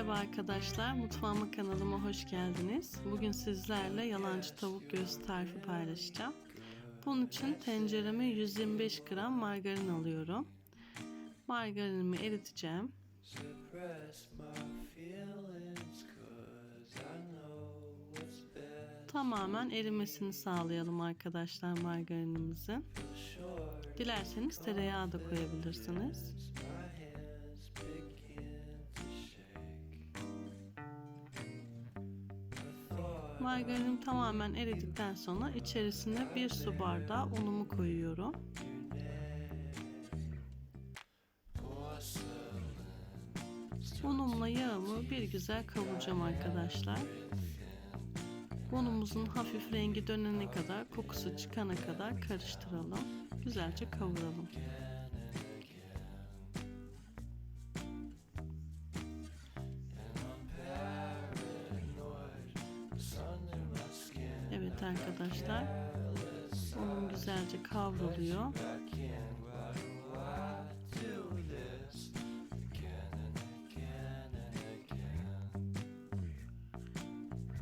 Merhaba arkadaşlar, mutfağıma kanalıma hoş geldiniz. Bugün sizlerle yalancı tavuk göğsü tarifi paylaşacağım. Bunun için tencereme 125 gram margarin alıyorum. Margarinimi eriteceğim. Tamamen erimesini sağlayalım arkadaşlar margarinimizin. Dilerseniz tereyağı da koyabilirsiniz. Margarinim tamamen eridikten sonra içerisine bir su bardağı unumu koyuyorum. Unumla yağımı bir güzel kavuracağım arkadaşlar. Unumuzun hafif rengi dönene kadar, kokusu çıkana kadar karıştıralım. Güzelce kavuralım. Evet arkadaşlar. Unum güzelce kavruluyor.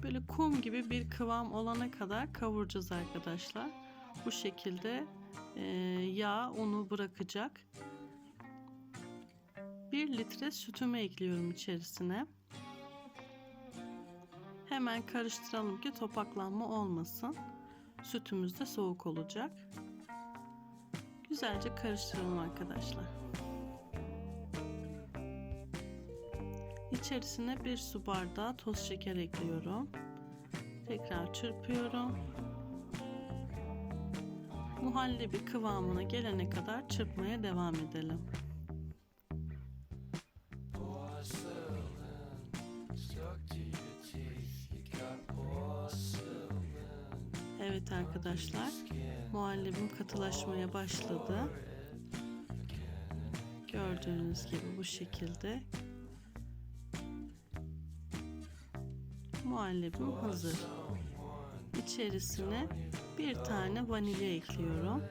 Böyle kum gibi bir kıvam olana kadar kavuracağız arkadaşlar. Bu şekilde e, yağ unu bırakacak. 1 litre sütümü ekliyorum içerisine. Hemen karıştıralım ki topaklanma olmasın. Sütümüz de soğuk olacak. Güzelce karıştıralım arkadaşlar. İçerisine bir su bardağı toz şeker ekliyorum. Tekrar çırpıyorum. Muhallebi kıvamına gelene kadar çırpmaya devam edelim. Evet arkadaşlar, muhallebim katılaşmaya başladı. Gördüğünüz gibi bu şekilde. Muhallebim hazır. İçerisine bir tane vanilya ekliyorum.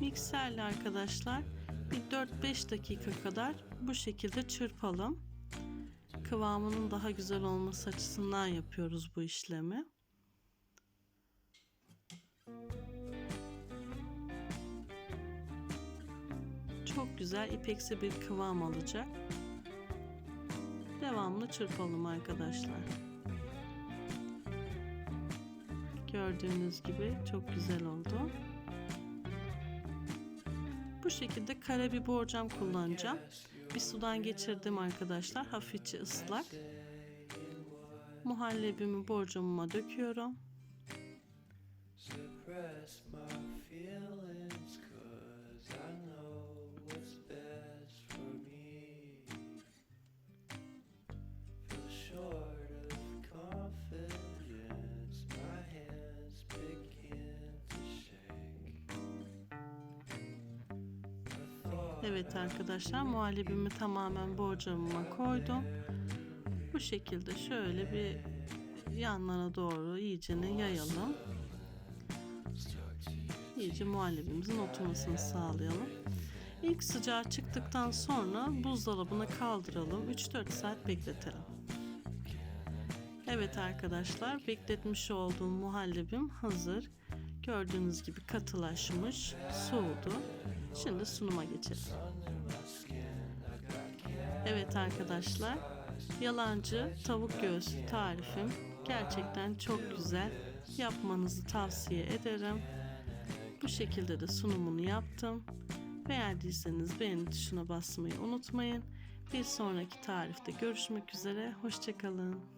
Mikserle arkadaşlar bir 4-5 dakika kadar bu şekilde çırpalım. Kıvamının daha güzel olması açısından yapıyoruz bu işlemi. Çok güzel ipeksi bir kıvam alacak. Devamlı çırpalım arkadaşlar. Gördüğünüz gibi çok güzel oldu. Bu şekilde kare bir borcam kullanacağım. Bir sudan geçirdim arkadaşlar. Hafifçe ıslak. Muhallebimi borcamıma döküyorum. Suppress my feelings Evet arkadaşlar muhallebimi tamamen borcamıma koydum. Bu şekilde şöyle bir yanlara doğru iyicene yayalım. İyice muhallebimizin oturmasını sağlayalım. İlk sıcağı çıktıktan sonra buzdolabına kaldıralım. 3-4 saat bekletelim. Evet arkadaşlar bekletmiş olduğum muhallebim hazır. Gördüğünüz gibi katılaşmış, soğudu. Şimdi sunuma geçelim. Evet arkadaşlar, yalancı tavuk göğsü tarifim gerçekten çok güzel. Yapmanızı tavsiye ederim. Bu şekilde de sunumunu yaptım. Beğendiyseniz beğeni tuşuna basmayı unutmayın. Bir sonraki tarifte görüşmek üzere. Hoşçakalın.